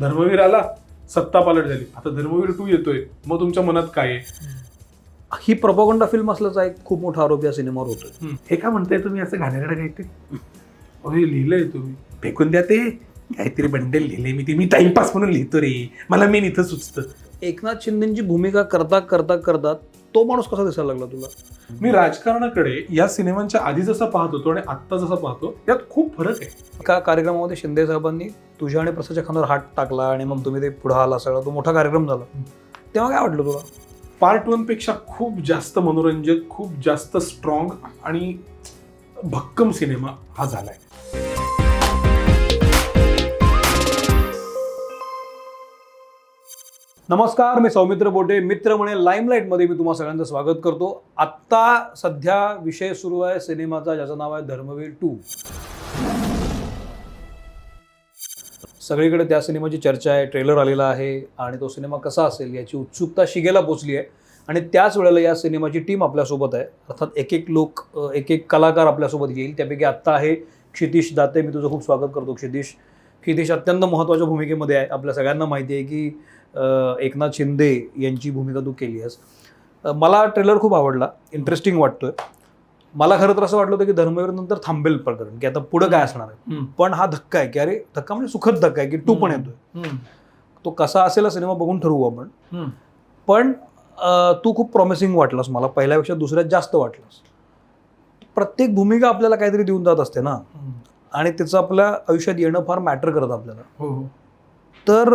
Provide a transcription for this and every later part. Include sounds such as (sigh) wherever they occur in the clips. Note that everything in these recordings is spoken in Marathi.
धर्मवीर आला सत्ता पालट झाली. आता धर्मवीर टू येतोय. मग तुमच्या मनात काय आहे? ही प्रपोगंडा फिल्म असल्याचा एक खूप मोठा आरोप या सिनेमावर होतोय. हे का म्हणताय तुम्ही? असं घाणेरडं काहीतरी हे लिहिलंय तुम्ही. फेकून द्या ते. काहीतरी बंडल लिहिले मी ते. मी टाइमपास म्हणून लिहितो रे. मला मेन इथं सुचतं. एकनाथ शिंदेची भूमिका करता करता करता तो माणूस कसा दिसायला लागला तुला? मी राजकारणाकडे या सिनेमांच्या आधी जसा पाहत होतो आणि आत्ता जसा पाहतो यात खूप फरक आहे. एका कार्यक्रमामध्ये शिंदे साहेबांनी तुझ्या आणि प्रसादच्या खांद्यावर हात टाकला आणि मग तुम्ही ते पुढे आला सगळा. तो मोठा कार्यक्रम झाला. तेव्हा काय वाटलं तुला? पार्ट वनपेक्षा खूप जास्त मनोरंजक खूप जास्त स्ट्रॉंग आणि भक्कम सिनेमा हा झालाय. नमस्कार मी सौमित्र बोटे. मित्र म्हणे लाईमलाईटमध्ये मी तुम्हाला सगळ्यांचं स्वागत करतो. आत्ता सध्या विषय सुरू आहे सिनेमाचा ज्याचं नाव आहे धर्मवीर टू. सगळीकडे त्या सिनेमाची चर्चा आहे ट्रेलर आलेला आहे आणि तो सिनेमा कसा असेल याची उत्सुकता शिगेला पोचली आहे. आणि त्याच वेळेला या सिनेमाची टीम आपल्यासोबत आहे. अर्थात एक एक लोक एक एक कलाकार आपल्यासोबत येईल. त्यापैकी आत्ता आहे क्षितिश दाते. मी तुझं खूप स्वागत करतो क्षितिश. क्षितिश अत्यंत महत्त्वाच्या भूमिकेमध्ये आहे. आपल्या सगळ्यांना माहिती आहे की एकनाथ शिंदे यांची भूमिका तू केली आहेस मला ट्रेलर खूप आवडला इंटरेस्टिंग वाटतोय. मला खरं तर असं वाटलं होतं की धर्मवीर नंतर थांबेल प्रकरण की आता पुढं काय असणार आहे. पण हा धक्का आहे की अरे धक्का म्हणजे सुखद धक्का आहे की टू पण येतोय. तो कसा असेल हा सिनेमा बघून ठरवू आपण. पण तू खूप प्रॉमिसिंग वाटलास मला पहिल्यापेक्षा दुसऱ्यात जास्त वाटलास. प्रत्येक भूमिका आपल्याला काहीतरी देऊन जात असते ना. आणि त्याचं आपल्या आयुष्यात येणं फार मॅटर करत आपल्याला. हो हो. तर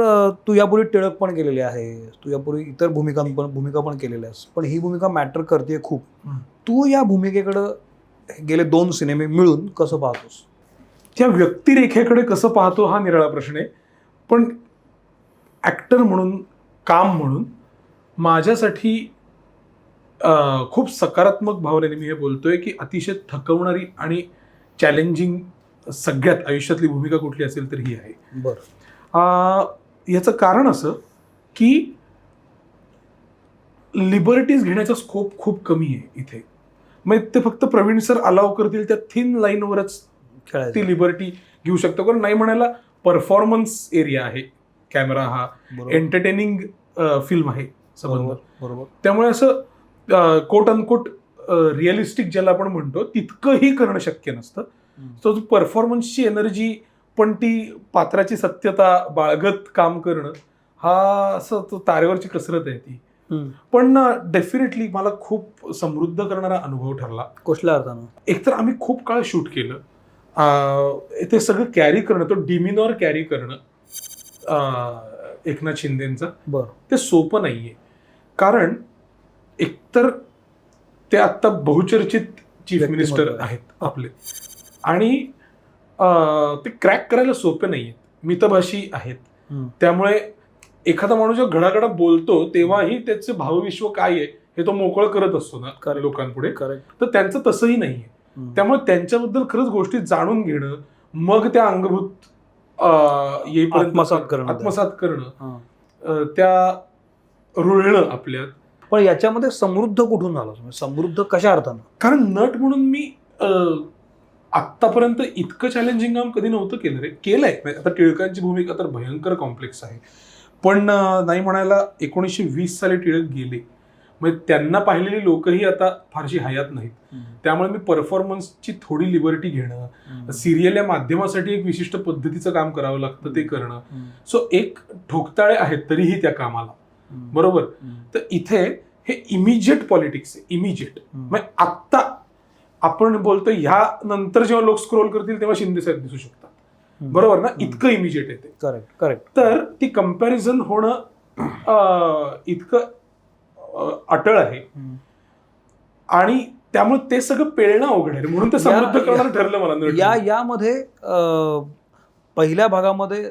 तू यापूर्वी टिळक पण केलेली आहे तू यापूर्वी इतर भूमिका पण भूमिका पण केलेल्या आहेस. पण ही भूमिका मॅटर करते खूप. तू या भूमिकेकडं गेले दोन सिनेमे मिळून कसं पाहतोस? त्या व्यक्तिरेखेकडे कसं पाहतो हा निराळा प्रश्न आहे. पण ॲक्टर म्हणून काम म्हणून माझ्यासाठी खूप सकारात्मक भावनेने मी हे बोलतोय की अतिशय थकवणारी आणि चॅलेंजिंग सगळ्यात आयुष्यातली भूमिका कुठली असेल तर ही आहे. बरं. याचं कारण असं की लिबर्टीज घेण्याचा स्कोप खूप कमी आहे इथे. मग ते फक्त प्रवीण सर अलाव करतील त्या थिन लाईनवरच ती लिबर्टी घेऊ शकतो. कारण नाही म्हणायला परफॉर्मन्स एरिया आहे. कॅमेरा हा एंटरटेनिंग फिल्म आहे संबंध. बरोबर बरोबर. त्यामुळे असं कोट अनकोट रिअलिस्टिक ज्याला आपण म्हणतो तितकंही करणं शक्य नसतं. तो परफॉर्मन्सची एनर्जी पण ती पात्राची सत्यता बाळगत काम करणं हा असं तो तारेवरची कसरत आहे ती. पण डेफिनेटली मला खूप समृद्ध करणारा अनुभव ठरला. कुठल्या अर्थानं? एकतर आम्ही खूप काळ शूट केलं. ते सगळं कॅरी करणं तो डिमिनॉर कॅरी करणं एकनाथ शिंदेचं बरं. ते सोपं नाहीये. कारण एकतर ते आत्ता बहुचर्चित चीफ मिनिस्टर आहे. आहेत आपले. आणि ते क्रॅक करायला सोपे नाहीये मितभाषी आहेत. त्यामुळे एखादा माणूस जेव्हा घडाघडा बोलतो तेव्हाही त्याचं भावविश्व काय आहे हे तो मोकळं करत असतो ना. लोकांपुढे. तर त्यांचं तसंही नाहीये. त्यामुळे त्यांच्याबद्दल खरंच गोष्टी जाणून घेणं मग त्या अंगभूत येईपर्यंत आत्मसात करणं. आत्मसात करणं त्या रुळणं आपल्यात. पण याच्यामध्ये समृद्ध कुठून झालं तुम्ही समृद्ध कशा अर्थानं? कारण नट म्हणून मी आत्तापर्यंत इतकं चॅलेंजिंग काम कधी नव्हतं केलं रे. केलंय. म्हणजे आता टिळकांची भूमिका तर भयंकर कॉम्प्लेक्स आहे. पण नाही म्हणायला एकोणीसशे वीस साली टिळक गेले. म्हणजे त्यांना पाहिलेली लोकही आता फारशी हयात नाहीत. त्यामुळे मी परफॉर्मन्सची थोडी लिबर्टी घेणं सिरियल या माध्यमासाठी एक विशिष्ट पद्धतीचं काम करावं लागतं ते करणं. सो एक ठोकताळे आहेत तरीही त्या कामाला. बरोबर? तर इथे हे इमिजिएट पॉलिटिक्स आहे इमिजिएट म्हणजे आत्ता आपण बोलतो ह्या नंतर जेव्हा लोक स्क्रोल करतील तेव्हा शिंदे साहेब दिसू शकतात. बरोबर ना? इतकं इमिजिएट आहे ते. करेक्ट करेक्ट तर ती कंपॅरिझन होणं इतकं अटळ आहे. आणि त्यामुळे ते सगळं पेळणं अवघड आहे. म्हणून ते समृद्ध करणं ठरलं मला या. यामध्ये पहिल्या भागामध्ये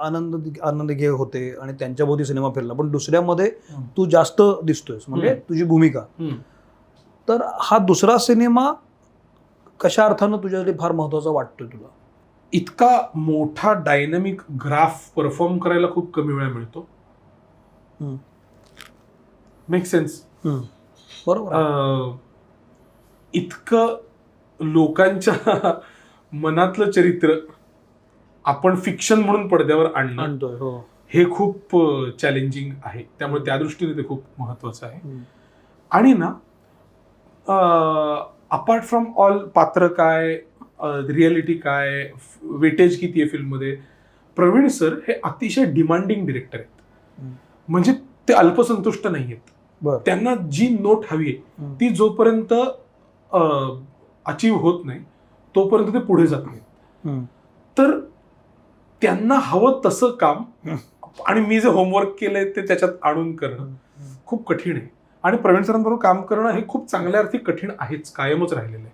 आनंद आनंद घे होते आणि त्यांच्या भोवती सिनेमा फिरला. पण दुसऱ्यामध्ये. तू जास्त दिसतोयस. म्हणजे. तुझी भूमिका. तर हा दुसरा सिनेमा कशा अर्थानं तुझ्यासाठी फार महत्त्वाचा वाटतोय तुला? इतका मोठा डायनामिक ग्राफ परफॉर्म करायला खूप कमी वेळा मिळतो. मेक सेन्स बरोबर. इतकं लोकांच्या (laughs) मनातलं चरित्र आपण फिक्शन म्हणून पडद्यावर आणणं हो. हे खूप चॅलेंजिंग आहे. त्यामुळे त्या दृष्टीने ते खूप महत्वाचं आहे. आणि ना अपार्ट फ्रॉम ऑल पात्र काय रियालिटी काय वेटेज किती आहे फिल्ममध्ये प्रवीण सर हे अतिशय डिमांडिंग डिरेक्टर आहेत. म्हणजे ते अल्पसंतुष्ट नाही आहेत त्यांना जी नोट हवी आहे. ती जोपर्यंत अचीव होत नाही तोपर्यंत ते पुढे जात नाही हम्म. तर त्यांना हवं तसं काम आणि मी जे होमवर्क केलंय ते त्याच्यात आणून करणं खूप कठीण आहे. आणि प्रवीण सरांबरोबर काम करणं हे खूप चांगल्या अर्थी कठीण आहेच कायमच राहिलेलं आहे.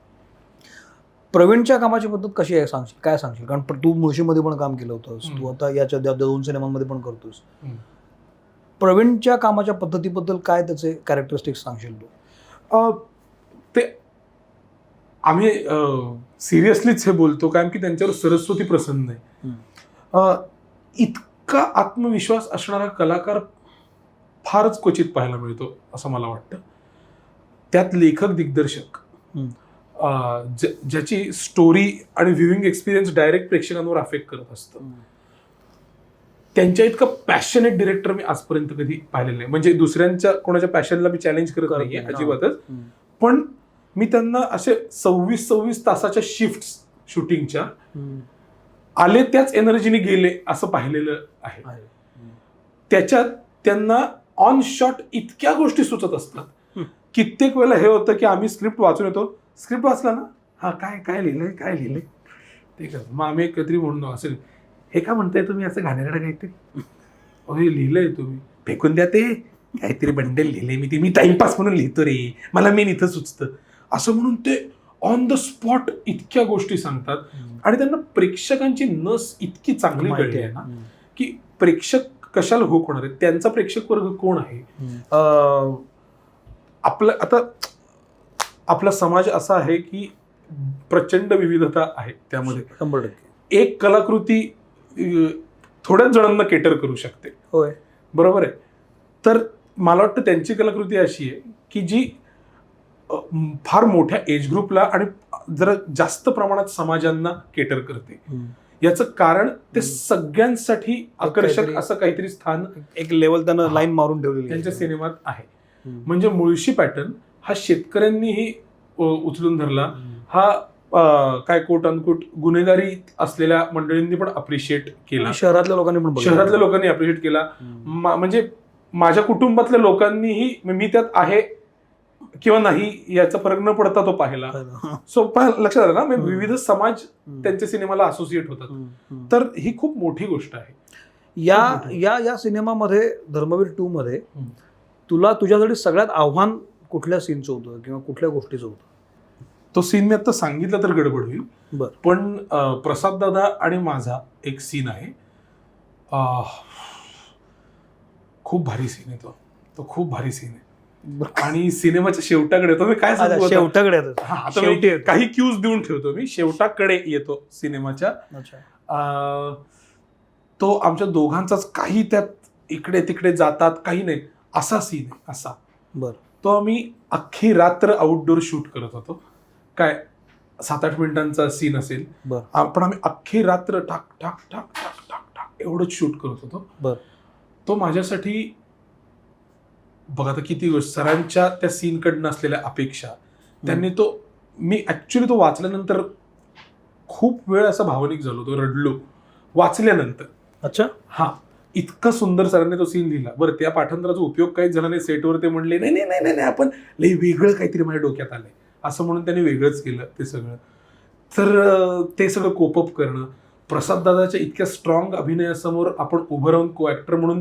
प्रवीणच्या कामाची पद्धत कशी आहे सांगशील? काय सांगशील? कारण तू मुळशीमध्ये पण काम केलं होतंस. तू आता याच्या दोन सिनेमांमध्ये पण करतोस. प्रवीणच्या कामाच्या पद्धतीबद्दल काय त्याचे कॅरेक्टरिस्टिक्स सांगशील तू? अ, ते आम्ही सिरियसलीच हे बोलतो कारण की त्यांच्यावर सरस्वती प्रसन्न आहे. इतका आत्मविश्वास असणारा कलाकार फारच क्वचित पाहायला मिळतो असं मला वाटतं. त्यात लेखक दिग्दर्शक ज्याची स्टोरी आणि व्ह्युइंग एक्सपिरियन्स डायरेक्ट प्रेक्षकांवर अफेक्ट करत असतं. त्यांच्या इतकं पॅशनेट डिरेक्टर मी आजपर्यंत कधी पाहिलेलं नाही. म्हणजे दुसऱ्यांच्या कोणाच्या पॅशनला मी चॅलेंज करत नाही. अजिबातच. पण मी त्यांना असे सव्वीस सव्वीस तासाच्या शिफ्ट शूटिंगच्या. आले त्याच एनर्जीने गेले असं पाहिलेलं आहे. त्याच्यात त्यांना ऑन शॉट इतक्या गोष्टी सुचत असतात. कित्येक वेळेला हे होतं की आम्ही स्क्रिप्ट वाचून येतो. स्क्रिप्ट वाचला ना? हा काय काय लिहिलंय काय लिहिलंय? ते का मग आम्ही एकत्री म्हणून असेल. हे का म्हणताय तुम्ही असं घाणेरडं काहीतरी? हे लिहिलंय तुम्ही. फेकून द्या ते. काहीतरी बंडल लिहिले मी ते. मी टाइमपास म्हणून लिहितो रे. मला मेन इथं सुचतं. असं म्हणून ते ऑन द स्पॉट इतक्या गोष्टी सांगतात. आणि त्यांना प्रेक्षकांची नस इतकी चांगली कळली आहे ना. की प्रेक्षक कशाला होक होणार आहे? त्यांचा प्रेक्षक वर्ग कोण आहे? आपलं आता आपला समाज असा आहे की प्रचंड विविधता आहे त्यामध्ये. शंभर टक्के. एक कलाकृती थोड्याच जणांना केटर करू शकते. होय. बरोबर आहे? तर मला वाटतं त्यांची कलाकृती अशी आहे की जी फार मोठ्या एज ग्रुपला आणि जरा जास्त प्रमाणात समाजांना केटर करते. याचं कारण ते. सगळ्यांसाठी आकर्षक असं काहीतरी स्थान एक लेवल त्यानं. लाईन मारून ठेवलेली. त्यांच्या सिनेमात आहे. म्हणजे मुळशी पॅटर्न हा शेतकऱ्यांनीही उचलून धरला. हा काय कोट अनकोट गुन्हेगारी असलेल्या मंडळींनी पण अप्रिशिएट केला शहरातल्या लोकांनी पण. शहरातल्या लोकांनी अप्रिशिएट केला म्हणजे माझ्या कुटुंबातल्या लोकांनीही मी त्यात आहे किंवा नाही याचा फरक न पडता तो पाहिला. सो पाह- लक्षात आलं ना म्हणजे. विविध समाज. त्यांच्या सिनेमाला असोसिएट होतात. तर ही खूप मोठी गोष्ट आहे या. या या सिनेमामध्ये धर्मवीर टू मध्ये. तुला तुझ्यासाठी सगळ्यात आव्हान कुठल्या सीनचं होतं किंवा कुठल्या गोष्टीचं होतं तो सीन मी आता सांगितलं तर गडबड होईल बर. पण प्रसाद दादा आणि माझा एक सीन आहे खूप भारी सीन आहे तो तो खूप भारी सीन आहे आणि सिनेमाच्या शेवटाकडे येतो. मी काय सांगू आता? आता? शेवटाकडे येतं. हा, आता शेवटी मी येतो. काही क्यूज देऊन ठेवतो मी. शेवटाकडे येतो सिनेमाच्या. अच्छा. अं, तो आमच्या दोघांचाच काही त्यात इकडे तिकडे जातात काही नाही. असा सीन आहे असा. बर. तो आम्ही अख्खी रात्र आउटडोर शूट करत होतो. काय सात आठ मिनिटांचा सीन असेल. बर. आपण आम्ही अख्खी रात्र टाक टाक टाक टाक टाक टाक एवढंच शूट करत होतो. बर. तो माझ्यासाठी बघा आता किती गोष्ट सरांच्या त्या सीनकडनं असलेल्या अपेक्षा त्यांनी तो मी ऍक्च्युली तो वाचल्यानंतर खूप वेळ असा भावनिक झालो तो रडलो. वाचल्यानंतर. अच्छा. हा. इतका सुंदर सरांनी तो सीन लिहिला. बरं त्या पाठांतराचा उपयोग काहीच झाला नाही सेटवर ते म्हणले नाही नाही नाही नाही नाही, आपण लई वेगळं काहीतरी माझ्या डोक्यात आलंय. असं म्हणून त्यांनी वेगळंच केलं ते सगळं. तर ते सगळं कोपअप करणं प्रसाद दादाच्या इतक्या स्ट्रॉंग अभिनयासमोर आपण उभं राहून को ॲक्टर म्हणून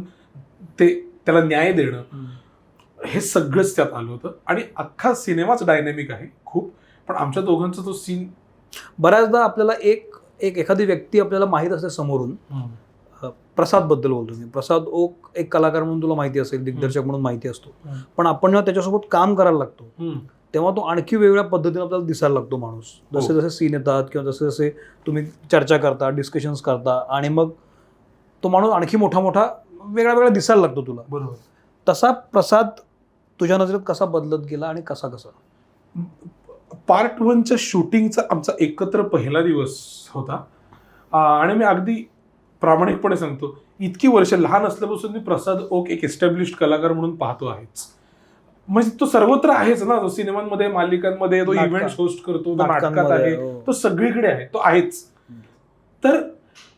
ते त्याला न्याय देणं हे सगळंच त्यात आलं होतं. आणि अख्खा सिनेमाच डायनॅमिक आहे खूप. पण आमच्या दोघांचा तो सीन बऱ्याचदा आपल्याला एक एक एखादी व्यक्ती आपल्याला माहीत असते समोरून. प्रसादबद्दल बोलतो मी. प्रसाद ओक एक कलाकार म्हणून तुला माहिती असेल दिग्दर्शक म्हणून माहिती असतो. पण आपण जेव्हा त्याच्यासोबत काम करायला लागतो तेव्हा तो आणखी वेगळ्या पद्धतीने आपल्याला दिसायला लागतो माणूस. जसे हो. जसे सीन येतात किंवा जसे जसे तुम्ही चर्चा करता डिस्कशन्स करता आणि मग तो माणूस आणखी मोठा मोठा वेगळा वेगळा दिसायला लागतो तुला. बरोबर. तसा प्रसाद तुझ्या नजरेत कसा बदलत गेला आणि कसा कसा पार्ट वनच्या शूटिंगचा आमचा एकत्र पहिला दिवस होता आणि मी अगदी प्रामाणिकपणे सांगतो इतकी वर्ष लहान असल्यापासून मी प्रसाद ओक एक एस्टॅब्लिश्ड कलाकार म्हणून पाहतो आहेच म्हणजे तो सर्वत्र आहेच ना तो सिनेमांमध्ये मालिकांमध्ये तो. इव्हेंट होस्ट करतो नाटकात आहे हो. तो सगळीकडे आहे तो आहेच. तर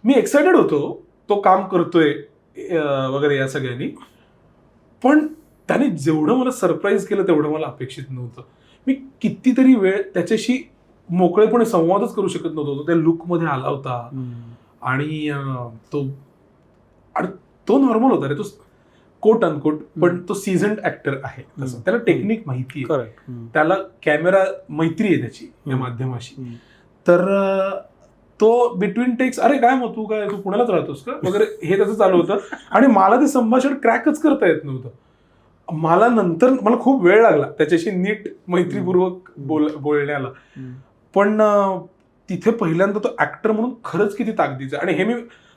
मी एक्सायटेड होतो तो काम करतोय वगैरे या सगळ्यांनी पण त्याने जेवढं मला सरप्राईज केलं तेवढं मला अपेक्षित नव्हतं. मी कितीतरी वेळ त्याच्याशी मोकळेपणे संवादच करू शकत नव्हतो. तो त्या लुकमध्ये आला होता. आणि तो आणि तो नॉर्मल होता रे. तो कोट अनकोट पण. तो सीझन्ड ऍक्टर आहे. त्याला टेक्निक माहिती आहे. त्याला कॅमेरा मैत्री आहे त्याची या. माध्यमाशी. तर तो बिटवीन टेक्स अरे काय मग तू काय? तू पुण्यालाच राहतोस का? वगैरे हे त्याचं चालू होतं. आणि मला ते संभाषण क्रॅकच करता येत नव्हतं. मला नंतर मला खूप वेळ लागला त्याच्याशी नीट मैत्रीपूर्वक बोल बोलण्याला. पण तिथे पहिल्यांदा तो ऍक्टर म्हणून खरंच किती ताकदीचा आणि हे मी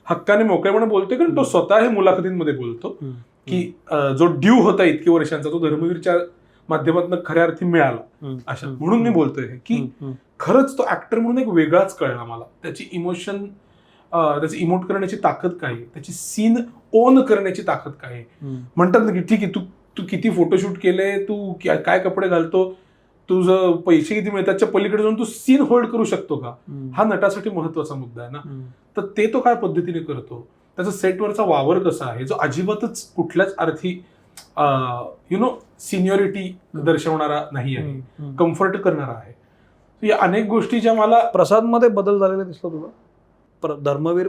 हक्काने मोकळेपणे बोलतोय कारण तो. स्वतः हे मुलाखतींमध्ये बोलतो की जो ड्यू होता इतकी वर्षांचा तो धर्मवीरच्या माध्यमातून खऱ्या अर्थी मिळाला. अशा. म्हणून मी बोलतोय की खरंच तो ऍक्टर म्हणून एक वेगळाच कळला मला. त्याची इमोशन त्याची इमोट करण्याची ताकद काय त्याची सीन ओन करण्याची ताकद काय म्हणतात ना की ठीक आहे तू तू किती फोटोशूट केले तू क्या- कपडे घालतो तुझं पैसे किती मिळतातच्या पलीकडे जाऊन तू सीन होल्ड करू शकतो का? हा नटासाठी महत्त्वाचा मुद्दा आहे ना. तर ते तो काय पद्धतीने करतो? त्याचा सेटवरचा वावर कसा आहे? जो अजिबातच कुठल्याच अर्थी यु नो सिनियरिटी दर्शवणारा नाही आहे. कम्फर्ट करणारा आहे. या अनेक गोष्टी ज्या मला प्रसादमध्ये बदल झालेला दिसला तुला? धर्मवीर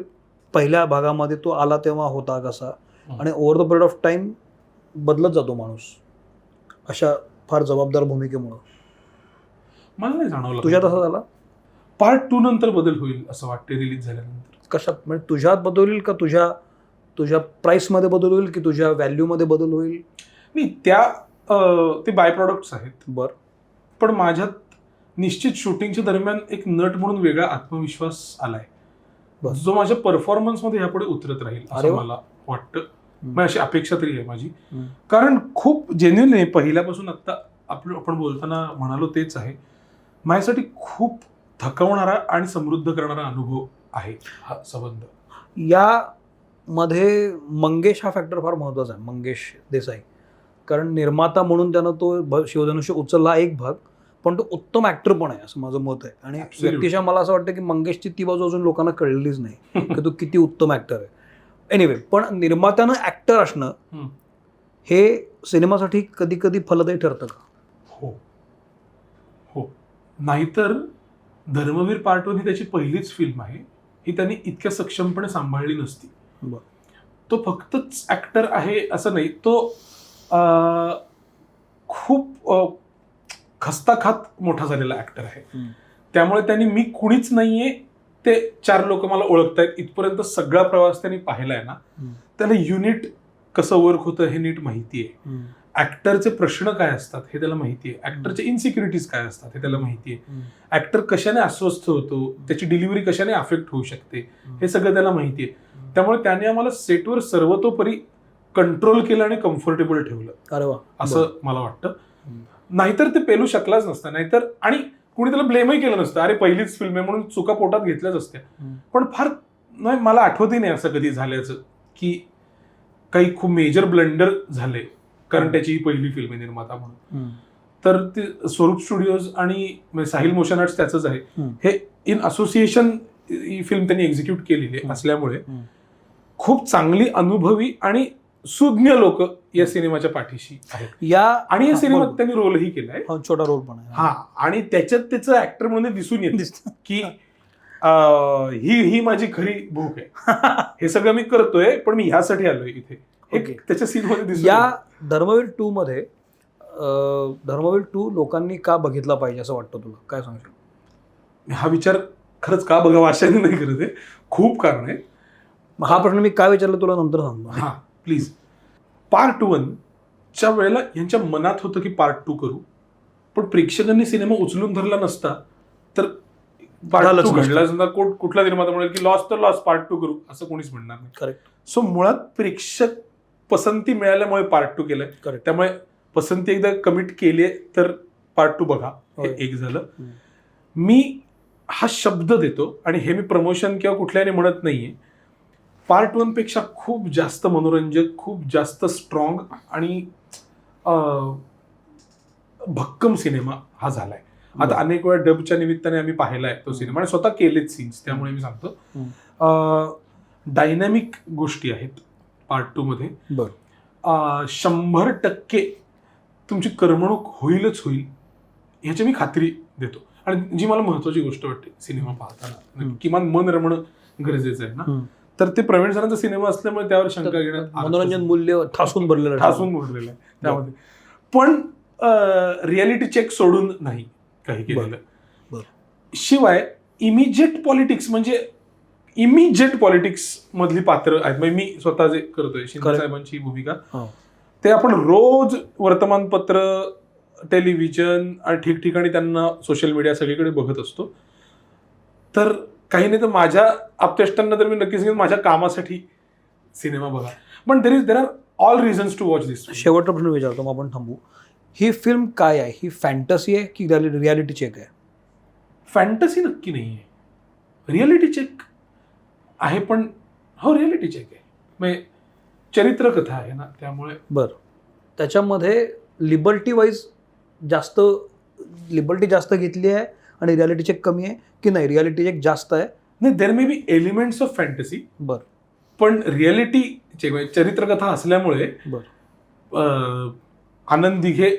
पहिल्या भागामध्ये तो आला तेव्हा होता कसा. आणि over the period of time बदलत जातो माणूस. अशा फार जबाबदार भूमिकेमुळे. मला नाही जाणवलं तुझ्यात असं झाला? पार्ट टू नंतर बदल होईल असं वाटते रिलीज झाल्यानंतर. कशात? म्हणजे तुझ्यात बदल होईल का तुझ्या तुझ्या प्राइसमध्ये बदल होईल की तुझ्या व्हॅल्यूमध्ये बदल होईल? नाही त्या अं, ते बाय प्रॉडक्ट्स आहेत. बर. पण माझ्यात निश्चित शूटिंगच्या दरम्यान एक नट म्हणून वेगळा आत्मविश्वास आलाय. बर. जो माझ्या परफॉर्मन्समध्ये यापुढे उतरत राहील अरे असं वा. मला वाटतं. म्हणजे अशी अपेक्षा तरी आहे माझी. कारण खूप जेन्युन आहे पहिल्यापासून आता आपलं आपण बोलताना म्हणालो तेच आहे. माझ्यासाठी खूप थकवणारा आणि समृद्ध करणारा अनुभव आहे हा संबंध. या मध्ये मंगेश हा फॅक्टर फार महत्त्वाचा आहे मंगेश देसाई. कारण निर्माता म्हणून त्यानं तो शिवधनुष्य उचलला एक भाग पण तो उत्तम ऍक्टर पण आहे असं माझं मत आहे. आणि. व्यक्तिशः मला असं वाटतं की मंगेशची ती बाजू अजून लोकांना कळलेलीच नाही की तो किती उत्तम ऍक्टर आहे. एनिवे पण निर्मात्यानं ऍक्टर असणं. हे सिनेमासाठी कधी कधी फलदायी ठरतं का? हो. हो. नाहीतर धर्मवीर पार्ट वन ही त्याची पहिलीच फिल्म आहे. ही त्यांनी इतक्या सक्षमपणे सांभाळली नसती. तो फक्तच ऍक्टर आहे असं नाही. तो खूप खस्ताखात मोठा झालेला ऍक्टर आहे. त्यामुळे त्यांनी मी कुणीच नाहीये ते चार लोक मला ओळखतायत. इथपर्यंत सगळा प्रवास त्यांनी पाहिलाय ना हम्म. त्याला युनिट कसं वर्क होतं हे नीट माहिती आहे. ऍक्टरचे प्रश्न काय असतात हे त्याला माहिती आहे. ऍक्टरचे इन्सिक्युरिटीज काय असतात हे त्याला माहिती आहे. ऍक्टर कशाने अस्वस्थ होतो त्याची डिलिव्हरी कशाने अफेक्ट होऊ शकते हे सगळं त्याला माहिती आहे. त्यामुळे त्याने आम्हाला सेटवर सर्वतोपरी कंट्रोल केलं आणि कम्फर्टेबल ठेवलं. असं मला वाटतं. नाहीतर ते पेलू शकलाच नसतं. नाहीतर आणि कुणी त्याला ब्लेमही केलं नसतं अरे पहिलीच फिल्म आहे म्हणून चुका पोटात घेतल्याच असत्या. पण फार नाही मला आठवतही नाही असं कधी झाल्याचं की काही खूप मेजर ब्लंडर झाले कारण. त्याची ही पहिली फिल्म आहे निर्माता म्हणून. तर ते स्वरूप स्टुडिओज आणि साहिल मोशन आर्ट्स त्याचंच आहे. हे इन असोसिएशन ही फिल्म त्यांनी एक्झिक्यूट केलेली. असल्यामुळे. खूप चांगली अनुभवी आणि सुज्ञ लोक या सिनेमाच्या पाठीशी या आणि या सिनेमात. त्यांनी रोलही केलाय. हा, छोटा रोल पण आहे. हा आणि त्याच्यात त्याचं ऍक्टर म्हणून दिसून येत. की ही ही माझी खरी भूक आहे. (laughs) हे सगळं मी करतोय पण मी ह्यासाठी आलोय इथे. त्याच्या सीन मध्ये दिसून या. धर्मवीर टू मध्ये धर्मवीर टू लोकांनी का बघितला पाहिजे असं वाटतं तुला? काय सांगशील हा विचार खरंच का बघावा अशाने नाही करत आहे. खूप कारण आहे. मग हा प्रश्न मी काय विचारलं तुला नंतर सांगतो. हा. प्लीज. पार्ट वन च्या वेळेला यांच्या मनात होतं की पार्ट टू करू. पण प्रेक्षकांनी सिनेमा उचलून धरला नसता तर पार्ट टू. घडला कुठला निर्माता म्हणेल की लॉस तर लॉस पार्ट टू करू असं कोणीच म्हणणार नाही. करेक्ट सो मुळात प्रेक्षक पसंती मिळाल्यामुळे पार्ट टू केलंय. करेक्ट त्यामुळे पसंती एकदा कमिट केली तर पार्ट टू बघा. हे. एक झालं. मी हा शब्द देतो आणि हे मी प्रमोशन किंवा कुठल्याने म्हणत नाहीये. पार्ट वनपेक्षा खूप जास्त मनोरंजक खूप जास्त स्ट्रॉंग आणि भक्कम सिनेमा हा झालाय. आता अनेक वेळा डबच्या निमित्ताने आम्ही पाहिलाय तो सिनेमा आणि स्वतः केलेच सीन्स त्यामुळे मी सांगतो. डायनॅमिक गोष्टी आहेत पार्ट टू मध्ये. शंभर टक्के तुमची करमणूक होईलच होईल ह्याची मी खात्री देतो. आणि जी मला महत्वाची गोष्ट वाटते सिनेमा पाहताना. किमान मन रमणं गरजेचं आहे ना. तर ते प्रवीण सरांचा सिनेमा असल्यामुळे त्यावर शंका अर्थच मनोरंजन मूल्य ठासून भरलेलं. ठासून भरलेलं आहे त्यामध्ये पण रियालिटी चेक सोडून नाही काही केलेलं. शिवाय इमिजिएट पॉलिटिक्स म्हणजे इमिजिएट पॉलिटिक्स मधली पात्र आहेत म्हणजे मी स्वतः जे करतोय शिंदे. साहेबांची भूमिका. ते आपण रोज वर्तमानपत्र टेलिव्हिजन आणि ठिकठिकाणी त्यांना सोशल मीडिया सगळीकडे बघत असतो तर काही नाही तर माझ्या आपतेष्टांना तर मी नक्कीच सांगेन माझ्या कामासाठी सिनेमा बघा. पण there is there are all reasons to watch this शेवटचा प्रश्न विचारतो मग आपण थांबू. ही फिल्म काय आहे? ही फॅन्टसी आहे की रियालिटी चेक आहे? फॅन्टसी नक्की नाही आहे. रियालिटी चेक आहे पण हो रियालिटी चेक आहे. म्हणजे चरित्रकथा आहे ना त्यामुळे. बर. त्याच्यामध्ये लिबर्टी वाईज जास्त लिबर्टी जास्त घेतली आहे आणि रियालिटी चेक कमी आहे की नाही? रियालिटी चेक जास्त आहे. नाही there may be elements of fantasy बर. पण रियालिटी चेक म्हणजे चरित्रकथा असल्यामुळे बर. आनंद दिघे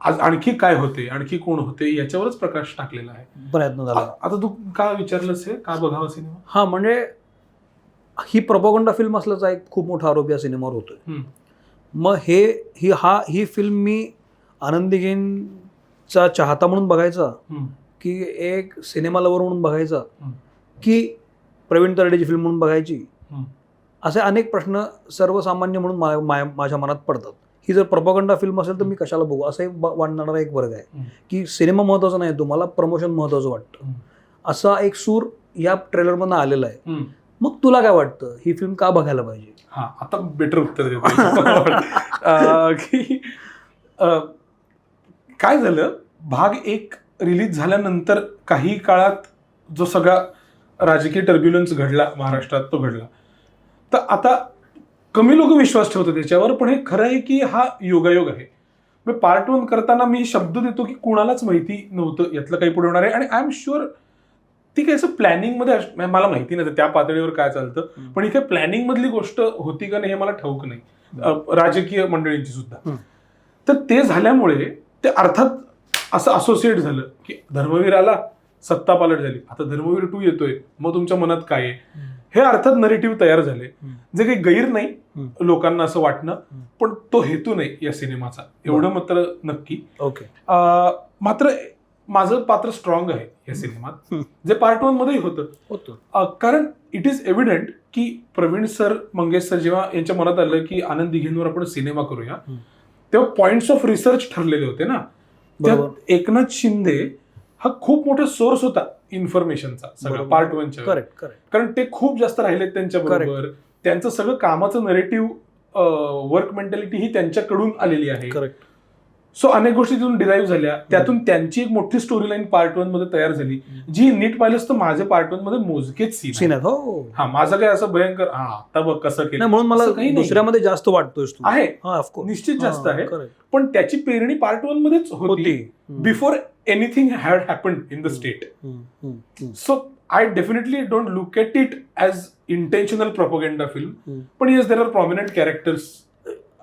आज आणखी काय होते आणखी कोण होते याच्यावरच प्रकाश टाकलेला आहे. प्रयत्न झाला. आता तू का विचारलंस हे? का बघावा सिनेमा? हा म्हणजे ही प्रपोगंडा फिल्म असल्याचा एक खूप मोठा आरोप या सिनेमावर होतोय. मग हे ही हा ही फिल्म मी आनंदीगेंचा चाहता म्हणून बघायचा. की एक सिनेमा लवर म्हणून बघायचा. की प्रवीण तरडेची फिल्म म्हणून बघायची. असे अनेक प्रश्न सर्वसामान्य म्हणून माझ्या मनात पडतात. ही जर प्रपोगंडा फिल्म असेल तर मी कशाला बघू? ब- वाटणारा एक वर्ग आहे. की सिनेमा महत्त्वाचा नाही तुम्हाला प्रमोशन महत्वाचं वाटतं. असा एक सूर या ट्रेलरमधनं आलेला आहे. मग तुला काय वाटतं? ही फिल्म का बघायला पाहिजे? हा आता बेटर उत्तर (laughs) की काय झालं? भाग एक रिलीज झाल्यानंतर काही काळात जो सगळा राजकीय टर्ब्युलन्स घडला महाराष्ट्रात तो घडला. तर आता कमी लोक विश्वास ठेवतात त्याच्यावर पण हे खरं आहे की हा योगायोग आहे. मग पार्ट वन करताना मी शब्द देतो की कुणालाच माहिती नव्हतं यातलं काही पुढे होणार आहे. आणि आय एम शुअर ती काही असं प्लॅनिंगमध्ये म्हणजे मला माहिती नाही त्या पातळीवर काय चालतं. पण इथे प्लॅनिंग मधली गोष्ट होती का नाही हे मला ठाऊक नाही. राजकीय मंडळींची सुद्धा. तर ते झाल्यामुळे ते अर्थात असं असोसिएट झालं की धर्मवीर आला सत्ता पालट झाली आता धर्मवीर टू येतोय मग तुमच्या मनात काय आहे हे अर्थात नरेटिव्ह तयार झाले. जे काही गैर नाही. लोकांना असं वाटणं. पण तो हेतू नाही या सिनेमाचा एवढं मात्र नक्की ओके मात्र माझं पात्र स्ट्रॉंग आहे या सिनेमात. जे पार्ट वन मध्येही होतं कारण इट इज एव्हिडंट की प्रवीण सर मंगेश सर जेव्हा यांच्या मनात आलं की आनंद दिघेंवर आपण सिनेमा करूया. तेव्हा पॉइंट्स ऑफ रिसर्च ठरलेले होते ना. त्यात एकनाथ शिंदे हा खूप मोठा सोर्स होता इन्फॉर्मेशनचा सगळं. पार्ट वनच्या वेळी. करेक्ट करेक्ट कारण ते खूप जास्त राहिलेत त्यांच्या बरोबर. त्यांचं सगळं कामाचं नरेटिव्ह वर्क मेंटॅलिटी ही त्यांच्याकडून आलेली आहे. करेक्ट सो अनेक गोष्टी तिथून डिराईव्ह झाल्या. त्यातून त्यांची एक मोठी स्टोरी लाईन पार्ट वनमध्ये तयार झाली. जी नीट पाहिलंच तर माझ्या पार्ट वनमध्ये मोजकेच सीन सीन आहेत. हो. हा माझं काय असं भयंकर हा आता बघ कसं केलं. म्हणून मला काही. दुसऱ्यामध्ये जास्त वाटतोयस तू. आहे. हा निश्चित जास्त आहे. पण त्याची पेरणी पार्ट वन मध्येच होती before anything had happen in the state so I definitely don't look at it as intentional propaganda film. पण yes there are prominent characters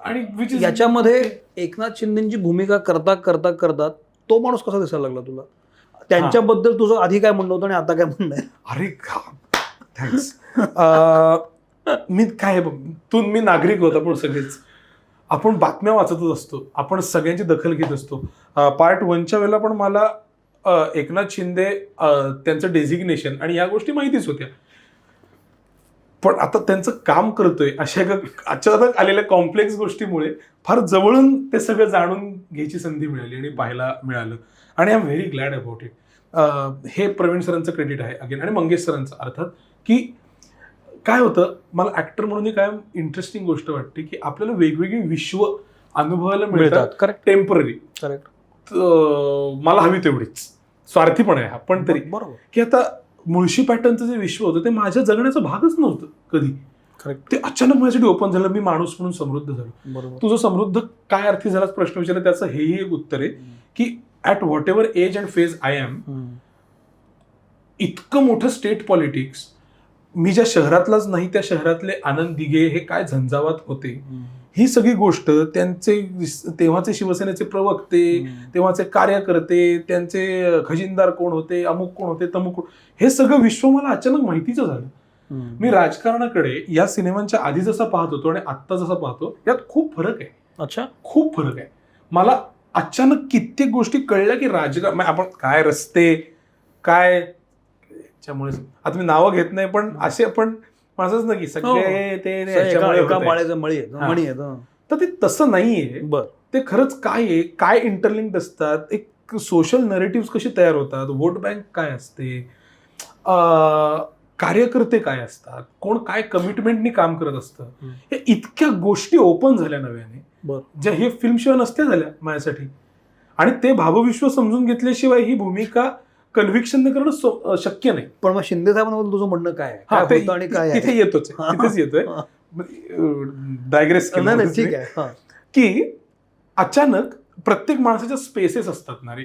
आणि याच्यामध्ये एकनाथ शिंदेची भूमिका करता करता करता तो माणूस कसा दिसायला लागला तुला? त्यांच्याबद्दल तुझं आधी काय म्हणणं होतं आणि आता काय म्हणणं आहे? अरे थँक्स मी काय तू मी नागरिक होता पण सगळेच. आपण बातम्या वाचतच असतो. आपण सगळ्यांची दखल घेत असतो. पार्ट वनच्या वेळेला पण मला एकनाथ शिंदे त्यांचं डेझिग्नेशन आणि या गोष्टी माहितीच होत्या. पण आता त्यांचं काम करतोय अशा अचानक आलेल्या कॉम्प्लेक्स गोष्टीमुळे फार जवळून ते सगळं जाणून घ्यायची संधी मिळाली आणि पाहायला मिळालं. आणि I am very glad about it हे प्रवीण सरांचं क्रेडिट आहे अगेन आणि मंगेश सरांचं अर्थात की काय होतं मला ऍक्टर म्हणून काय इंटरेस्टिंग गोष्ट वाटते की आपल्याला वेगवेगळी विश्व अनुभवायला मिळतात करेक्ट टेंपररी करेक्ट मला हवी तेवढीच. स्वार्थीपण आहे हा पण तरी. बरोबर. की आता मुळशी पॅटर्नचं जे विश्व होतं ते माझ्या जगण्याचा भागच नव्हतं कधी. करेक्ट ते अचानक माझ्यासाठी ओपन झालं मी माणूस म्हणून समृद्ध झालो. बरोबर. तुझं समृद्ध काय अर्थी झालाच प्रश्न विचारला त्याचं हेही एक उत्तर आहे की at whatever age and phase I am. इतकं मोठं स्टेट पॉलिटिक्स मी ज्या शहरातलाच नाही त्या शहरातले आनंद दिघे हे काय झंझावात होते. ही सगळी गोष्ट त्यांचे तेव्हाचे शिवसेनेचे प्रवक्ते. तेव्हाचे कार्यकर्ते त्यांचे खजिनदार कोण होते अमुक कोण होते तमुक कोण हे सगळं विश्व मला अचानक माहितीचं झालं. मी राजकारणाकडे या सिनेमांच्या आधी जसा पाहत होतो आणि आत्ता जसा पाहतो यात खूप फरक आहे. अच्छा. खूप फरक आहे. मला अचानक कित्येक गोष्टी कळल्या की राजकारण आपण काय रस्ते काय त्यामुळे आता मी नावं घेत नाही पण असे आपण माझंच ना की सगळे ते एका. माळ्याचं मळी आहेत हा. मणी आहेत हं. तर ते तसं नाहीये बर ते खरंच काय आहे काय इंटरलिंक्ड असतात एक सोशल नरेटिव्ह कसे तयार होतात वोट बँक काय असते कार्यकर्ते काय असतात कोण काय कमिटमेंटनी काम करत असतं. या इतक्या गोष्टी ओपन झाल्या नव्याने बर ज्या हे फिल्मशिवाय नसत्या झाल्या माझ्यासाठी आणि ते भावविश्व समजून घेतल्याशिवाय ही भूमिका कन्व्हिक्शन करणं शक्य नाही. पण मग शिंदे साहेबांबद्दल तुझं म्हणणं काय आहे? आणि काय तिथे येतोच. तिथेच येतोय. डायग्रेस नाही नाही, ठीक आहे. की अचानक प्रत्येक माणसाच्या स्पेसेस असतात ना रे.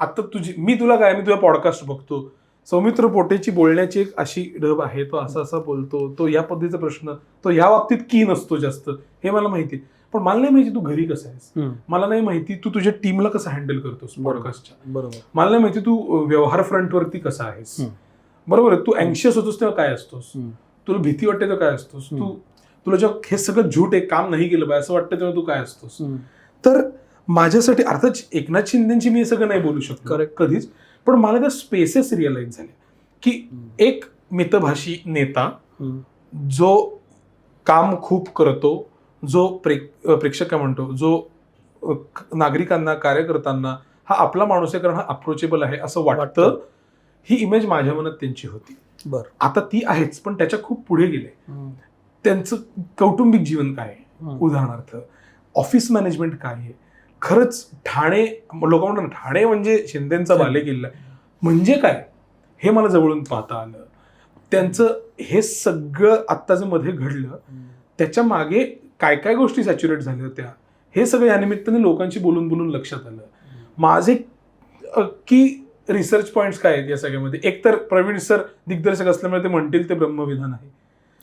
आता तुझी मी तुला काय मी तुझा पॉडकास्ट बघतो. सौमित्र पोटेची बोलण्याची एक अशी ढब आहे तो असा असा बोलतो तो या पद्धतीचा प्रश्न तो या बाबतीत की नसतो जास्त. हे मला माहिती पण मला नाही माहिती तू घरी कसं आहेस. मला नाही माहिती तू तुझ्या टीमला कसं हँडल करतोस. पॉडकास्टच्या बरोबर मला नाही माहिती तू व्यवहार फ्रंटवरती कसा आहेस. बरोबर आहे तू अँशियस होतोस तेव्हा काय असतोस. तुला भीती वाटते तेव्हा काय असतोस तू. तुला जेव्हा हे सगळं झूट आहे काम नाही केलं पाहिजे असं वाटतं तेव्हा तू काय असतोस. तर माझ्यासाठी अर्थात एकनाथ शिंदेची मी हे सगळं नाही बोलू शकतो. कधीच पण मला त्या स्पेसेस रिअलाइज झाल्या की. एक मितभाषी नेता. जो काम खूप करतो जो प्रे प्रेक्षक काय म्हणतो जो नागरिकांना कार्यकर्त्यांना हा आपला माणूस आहे कारण हा अप्रोचेबल आहे असं वाटतं. ही इमेज माझ्या मनात त्यांची होती बर आता ती आहेच पण त्याच्या खूप पुढे गेले. त्यांचं कौटुंबिक जीवन काय. उदाहरणार्थ ऑफिस मॅनेजमेंट काय आहे खरंच ठाणे लोक म्हणतात ठाणे म्हणजे शिंदेचा बालेकिल्ला आहे. म्हणजे काय हे मला जवळून पाहता आलं त्यांचं हे सगळं आत्ता जे मध्ये घडलं. त्याच्यामागे काय काय गोष्टी सॅच्युरेट झाल्या होत्या? हे सगळं या निमित्ताने लोकांशी बोलून बोलून लक्षात आलं. माझे की रिसर्च पॉइंट्स काय आहेत या सगळ्यामध्ये? एक तर प्रवीण सर दिग्दर्शक असल्यामुळे ते म्हणतील ते ब्रह्मविधान आहे.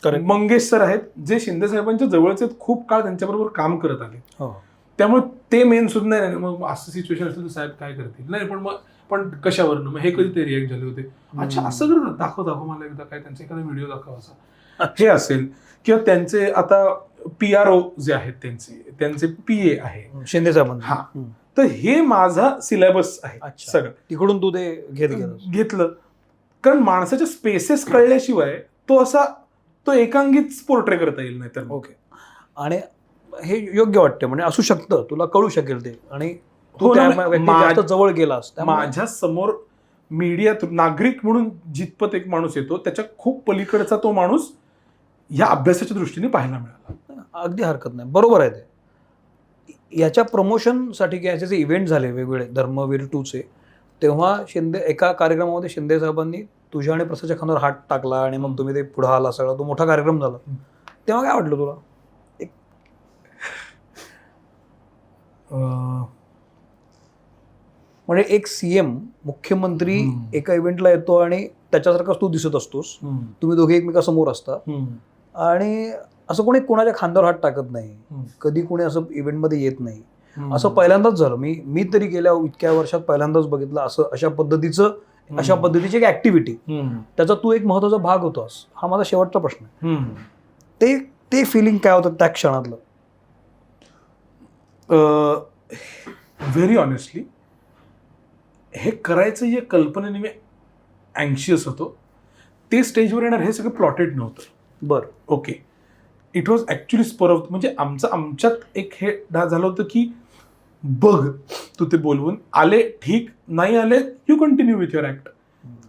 Correct. मंगेश सर आहेत जे शिंदे साहेबांच्या जवळचे खूप काळ त्यांच्याबरोबर काम करत आले. हो. त्यामुळे ते मेन सुद्धा नाही मग असं सिच्युएशन असेल तर साहेब काय करतील? नाही पण मग पण कशावरनं? मग हे कधी ते रिॲक्ट झाले होते? अच्छा. असं करतात दाखव दाखव मला एकदा. काय त्यांचा एखादा व्हिडिओ दाखव असा. हे असेल. किंवा त्यांचे आता पी आर ओ जे आहेत त्यांचे त्यांचे पी ए आहे. शिंदे साहेबांना हा. तर हे माझा सिलेबस आहे. सगळं. तिकडून तू ते घेत घेतलं. कारण माणसाच्या स्पेसेस कळल्याशिवाय तो असा तो एकांगीच पोर्ट्रे करता येईल नाही तर ओके आणि हे योग्य वाटते म्हणजे असू शकतं तुला कळू शकेल ते. आणि तू हो जवळ गेलास माझ्यासमोर मीडियात नागरिक म्हणून जितपत एक माणूस येतो त्याच्या खूप पलीकडचा तो माणूस या अभ्यासाच्या दृष्टीने पाहायला मिळाला. अगदी हरकत नाही. बरोबर आहे ते. याच्या प्रमोशनसाठी की याचे जे इव्हेंट झाले वेगवेगळे धर्मवीर टूचे तेव्हा शिंदे एका कार्यक्रमामध्ये शिंदे साहेबांनी तुझ्या आणि प्रसादच्या खांद्यावर हात टाकला आणि मग तुम्ही ते पुढे आला सगळा तो मोठा कार्यक्रम झाला. तेव्हा काय वाटलं तुला? अं, म्हणजे एक सीएम मुख्यमंत्री हम्म. एका इव्हेंटला येतो आणि त्याच्यासारखाच तू दिसत असतोस. तुम्ही दोघे एकमेकासमोर असता. आणि असं कोणी कोणाच्या खांद्यावर हात टाकत नाही. कधी कोणी असं इव्हेंटमध्ये येत नाही. असं पहिल्यांदाच झालं. मी मी तरी गेल्या इतक्या वर्षात पहिल्यांदाच बघितलं असं अशा पद्धतीचं अशा पद्धतीची एक ऍक्टिव्हिटी त्याचा तू एक महत्त्वाचा भाग होतास. हा माझा शेवटचा प्रश्न आहे. ते ते फिलिंग काय होतं त्या क्षणातलं? व्हेरी ऑनेस्टली हे करायचं या कल्पनेने मी अँशियस होतो. ते स्टेजवर येणार हे सगळं प्लॉटेड नव्हतं. बरं. Okay it was actually spur of म्हणजे आमचं आमच्यात एक हे डा झालं होतं की बघ तू ते बोलवून आले ठीक नाही आले you continue with your act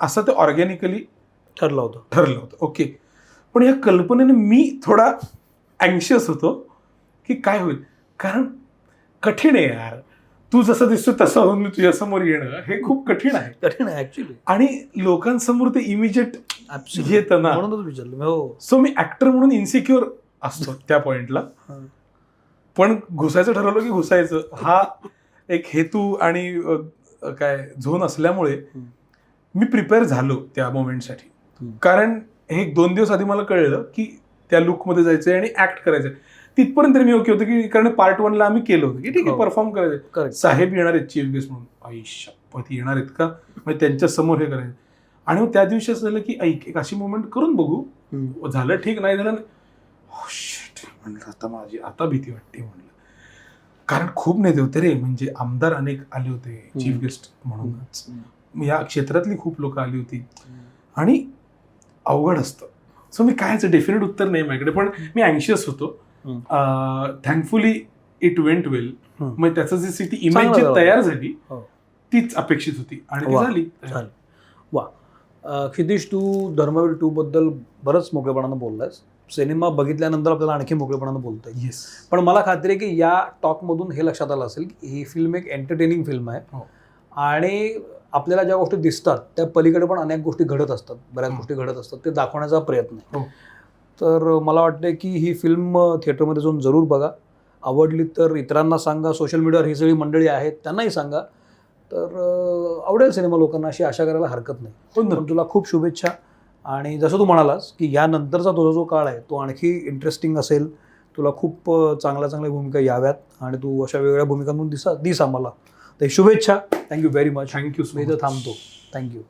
असं ते ऑर्गॅनिकली ठरलं होतं. ठरलं होतं. ओके पण या कल्पनेने मी थोडा अँशियस होतो की काय होईल? कारण कठीण आहे यार. तू जसं दिसतो तसं होऊन मी तुझ्या समोर येणं हे खूप कठीण आहे. कठीण आहे ऍक्च्युली आणि लोकांसमोर ते इमिजिएट येतं ना. म्हणूनच विचारलं हो. सो मी ऍक्टर म्हणून इन्सिक्युअर असतो त्या पॉइंटला हा. पण घुसायचं ठरवलं की घुसायचं. हा एक हेतू आणि काय झोन असल्यामुळे. मी प्रिपेअर झालो त्या मोमेंटसाठी. कारण हे एक दोन दिवस आधी मला कळलं की त्या लुकमध्ये जायचंय आणि ऍक्ट करायचंय. तिथपर्यंत तरी मी ओके होतं की कारण पार्ट वनला आम्ही केलं होतं की ठीक आहे हो. परफॉर्म करायचं करेक्ट साहेब येणार आहेत चीफ गेस्ट म्हणून. आई शपथ येणार आहेत का? मग त्यांच्यासमोर हे करायचं. आणि मग त्या दिवशी असं झालं की ऐक एक अशी मोमेंट करून बघू. झालं ठीक नाही झालं Oh shit. म्हणलं आता माझी आता भीती वाटते म्हणलं. कारण खूप नेते होते रे. म्हणजे आमदार अनेक आले होते चीफ. गेस्ट म्हणूनच. या क्षेत्रातली खूप लोक आली होती. आणि अवघड असतं. सो मी कायच डेफिनेट उत्तर नाही माझ्याकडे पण मी अँशियस होतो. Thankfully it went well. मग त्याचं जी सिटी इमेज जी. तयार झाली हो. तीच अपेक्षित होती. आणि ती. झाली. क्षितिश तू धर्मवीर टू बद्दल बरंच मोकळेपणानं बोललायस. सिनेमा बघितल्यानंतर आपल्याला आणखी मोकळेपणानं बोलता येईल येस पण मला खात्री आहे की या टॉकमधून हे लक्षात आलं असेल की ही फिल्म एक एंटरटेनिंग फिल्म आहे. हो. आणि आपल्याला ज्या गोष्टी दिसतात त्या पलीकडे पण अनेक गोष्टी घडत असतात. बऱ्याच. गोष्टी घडत असतात. ते दाखवण्याचा प्रयत्न आहे. हो. तर मला वाटतं की ही फिल्म थिएटरमध्ये जाऊन जरूर बघा. आवडली तर इतरांना सांगा. सोशल मीडियावर ही सगळी मंडळी आहेत त्यांनाही सांगा. तर आवडेल सिनेमा लोकांना अशी आशा करायला हरकत नाही. हो. पण तुला खूप शुभेच्छा. आणि जसं तू म्हणालास की यानंतरचा तुझा जो काळ आहे तो आणखी इंटरेस्टिंग असेल. तुला खूप चांगल्या चांगल्या भूमिका याव्यात. आणि तू अशा वेगळ्या भूमिकांमधून दिसा दिस आम्हाला. तर शुभेच्छा. Thank you very much thank you मी इथं थांबतो. Thank you